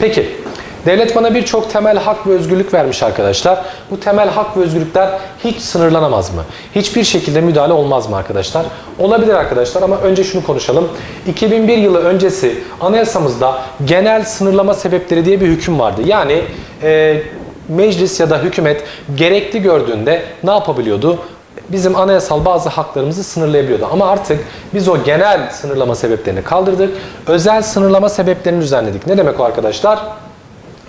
Peki, devlet bana birçok temel hak ve özgürlük vermiş arkadaşlar. Bu temel hak ve özgürlükler hiç sınırlanamaz mı? Hiçbir şekilde müdahale olmaz mı arkadaşlar? Olabilir arkadaşlar ama önce şunu konuşalım. 2001 yılı öncesi anayasamızda genel sınırlama sebepleri diye bir hüküm vardı. Yani e, meclis ya da hükümet gerekli gördüğünde ne yapabiliyordu? Bizim anayasal bazı haklarımızı sınırlayabiliyordu. Ama artık biz o genel sınırlama sebeplerini kaldırdık. Özel sınırlama sebeplerini düzenledik. Ne demek o arkadaşlar?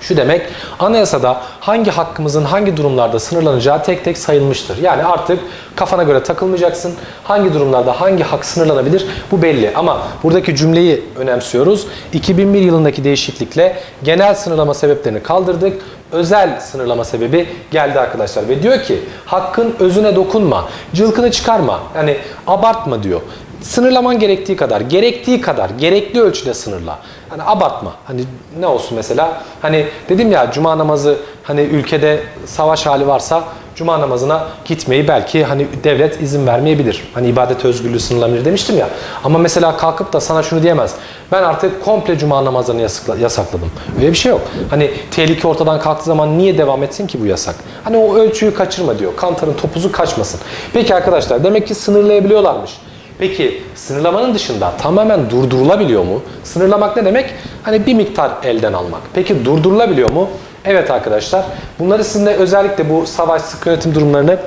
Şu demek, anayasada hangi hakkımızın hangi durumlarda sınırlanacağı tek tek sayılmıştır. Yani artık kafana göre takılmayacaksın. Hangi durumlarda hangi hak sınırlanabilir bu belli. Ama buradaki cümleyi önemsiyoruz. 2001 yılındaki değişiklikle genel sınırlama sebeplerini kaldırdık. Özel sınırlama sebebi geldi arkadaşlar. Ve diyor ki hakkın özüne dokunma, cılkını çıkarma. Yani abartma diyor. Sınırlaman gerektiği kadar, gerektiği kadar, gerekli ölçüde sınırla. Hani abartma. Hani ne olsun mesela? Hani dedim ya cuma namazı hani ülkede savaş hali varsa cuma namazına gitmeyi belki hani devlet izin vermeyebilir. Hani ibadet özgürlüğü sınırlanabilir demiştim ya. Ama mesela kalkıp da sana şunu diyemez. Ben artık komple cuma namazlarını yasakla- yasakladım. Öyle bir şey yok. Hani tehlike ortadan kalktığı zaman niye devam etsin ki bu yasak? Hani o ölçüyü kaçırma diyor. Kantarın topuzu kaçmasın. Peki arkadaşlar demek ki sınırlayabiliyorlarmış. Peki sınırlamanın dışında tamamen durdurulabiliyor mu? Sınırlamak ne demek? Hani bir miktar elden almak. Peki durdurulabiliyor mu? Evet arkadaşlar. Bunları sizinle özellikle bu savaş sık yönetim durumlarını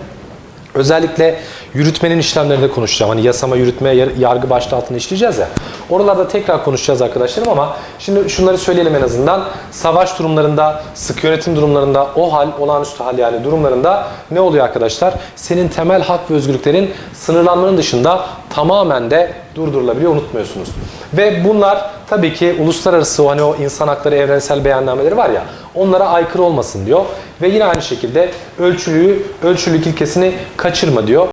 özellikle yürütmenin işlemlerinde konuşacağım. Hani yasama, yürütme, yar- yargı başlığı altında işleyeceğiz ya. Oralarda tekrar konuşacağız arkadaşlarım ama şimdi şunları söyleyelim en azından. Savaş durumlarında, sık yönetim durumlarında, o hal, olağanüstü hal yani durumlarında ne oluyor arkadaşlar? Senin temel hak ve özgürlüklerin sınırlanmanın dışında tamamen de durdurulabiliyor unutmuyorsunuz. Ve bunlar tabii ki uluslararası hani o insan hakları evrensel beyannameleri var ya onlara aykırı olmasın diyor. Ve yine aynı şekilde ölçülüğü, ölçülük ilkesini kaçırma diyor.